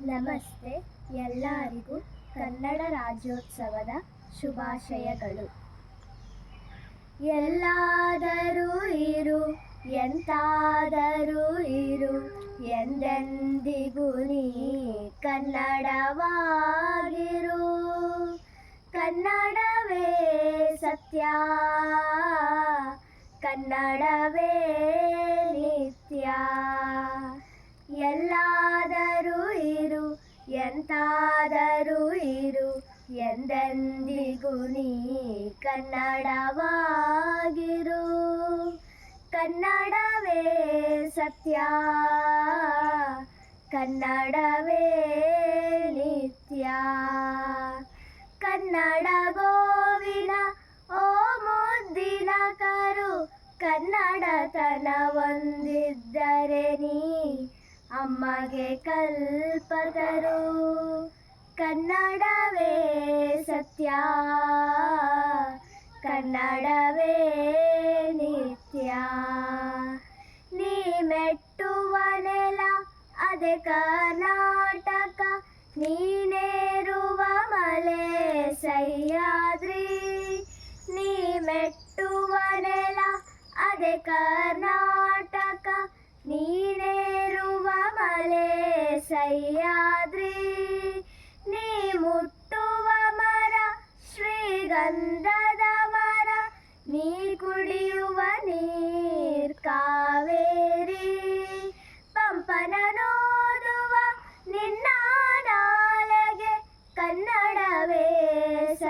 ನಮಸ್ತೆ. ಎಲ್ಲರಿಗೂ ಕನ್ನಡ ರಾಜ್ಯೋತ್ಸವದ ಶುಭಾಶಯಗಳು. ಎಲ್ಲಾದರೂ ಇರು, ಎಂತಾದರೂ ಇರು, ಎಂದೆಂದಿಗೂ ನೀ ಕನ್ನಡವಾಗಿರು. ಕನ್ನಡವೇ ಸತ್ಯ, ಕನ್ನಡವೇ ನಿತ್ಯ. ಎಲ್ಲಾದರೂ ಎಂತಾದರೂ ಇರು, ಎಂದೆಂದಿಗೂ ನೀ ಕನ್ನಡವಾಗಿರು. ಕನ್ನಡವೇ ಸತ್ಯ, ಕನ್ನಡವೇ ನಿತ್ಯ. ಕನ್ನಡ ಗೋವಿನ, ಓ ಮುದ್ದಿನ ಕರು ಕನ್ನಡತನ ಒಂದಿದ್ದರೆ ನೀ ಅಮ್ಮಗೆ ಕಲ್ಪತರು ಕನ್ನಡವೇ ಸತ್ಯ. ಕನ್ನಡವೇ ನಿತ್ಯ. ನೀ ಮೆಟ್ಟುವ ನೆಲ ಅದೇ ಕರ್ನಾಟಕ. ನೀನೇರುವ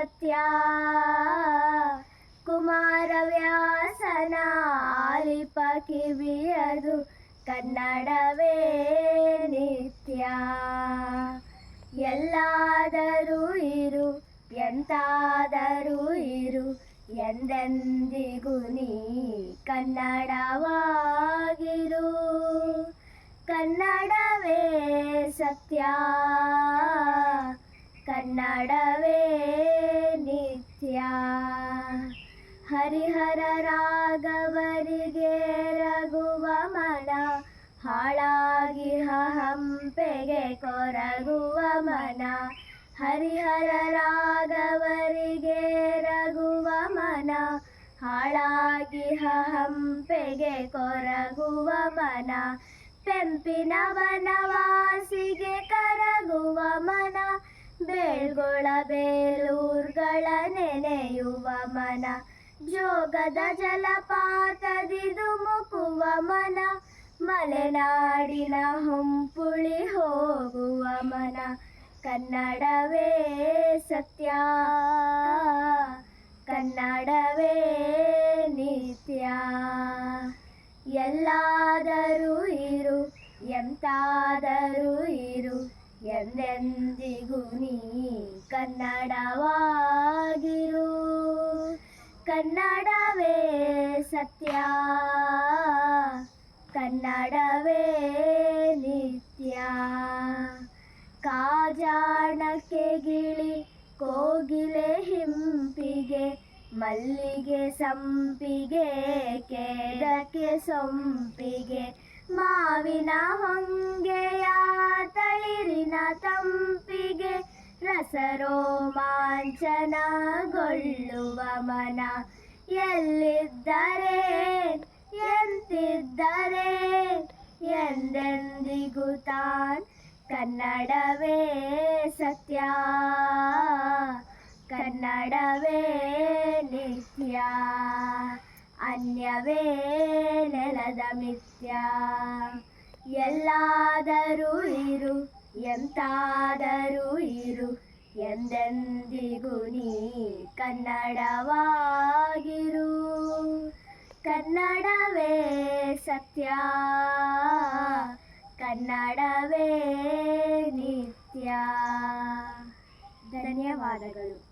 ಸತ್ಯ. ಕುಮಾರವ್ಯಾಸನ ಆಲಿಪ ಕಿವಿಯದು ಕನ್ನಡವೇ ನಿತ್ಯ. ಎಲ್ಲಾದರೂ ಇರು, ಎಂತಾದರೂ ಇರು, ಎಂದೆಂದಿಗೂ ನೀ ಕನ್ನಡವಾಗಿರು. ಕನ್ನಡವೇ ಸತ್ಯ, ಕನ್ನಡವೇ ಹರಿಹರ ರಾಘವರಿಗೆ ರಘುವ ಮನ, ಹಾಳಾಗಿ ಹಂಪೆಗೆ ಕೊರಗುವ ಮನ. ಹರಿಹರ ರಾಘವರಿಗೆ ರಘುವ ಮನ, ಹಾಳಾಗಿ ಹಂಪೆಗೆ ಕೊರಗುವ ಮನ. ಪೆಂಪಿನ ವನವಾಸಿಗೆ ಕರಗುವ ಮನ ಬೇಳ್ಗೊಳ ಬೇಲೂರ್ಗಳ ನೆನೆಯುವ ಮನ, ಜೋಗದ ಜಲಪಾತದಿದು ಮುಕುವ ಮನ, ಮಲೆನಾಡಿನ ಹೊಂಪುಳಿ ಹೋಗುವ ಮನ, ಕನ್ನಡವೇ ಸತ್ಯ. ಕನ್ನಡವೇ ನಿತ್ಯ. ಎಲ್ಲಾದರೂ ಇರು, ಎಂತಾದರೂ ಇರು. ಎಂದೆಂದಿಗೂ ನೀ ಕನ್ನಡವಾಗಿರು. ಕನ್ನಡವೇ ಸತ್ಯ, ಕನ್ನಡವೇ ನಿತ್ಯ. ಕಾಜಾಣಕ್ಕೆ ಗಿಳಿ, ಕೋಗಿಲೆ ಹಿಂಪಿಗೆ, ಮಲ್ಲಿಗೆ ಸಂಪಿಗೆ ಕೇಳಕ್ಕೆ ಸೊಂಪಿಗೆ ಮಾವಿನ ಹೊಂಗೆಯ ತಳಿರಿನ ತಂಪಿಗೆ ರಸರೋಮಾಂಚನಗೊಳ್ಳುವ ಮನ. ಎಲ್ಲಿದ್ದರೆ ಎಂತಿದ್ದರೆ ಎಂದೆಂದಿಗೂ ತಾನ್ ಕನ್ನಡವೇ ಸತ್ಯ. ಕನ್ನಡವೇ ನಿತ್ಯ. ಅನ್ಯವೇ ನೆಲದ ಮಿಥ್ಯ? ಎಲ್ಲಾದರೂ ಇರು, ಎಂತಾದರೂ ಇರು, ಎಂದೆಂದಿಗೂ ನೀ ಕನ್ನಡವಾಗಿರು. ಕನ್ನಡವೇ ಸತ್ಯ, ಕನ್ನಡವೇ ನಿತ್ಯ. ಧನ್ಯವಾದಗಳು.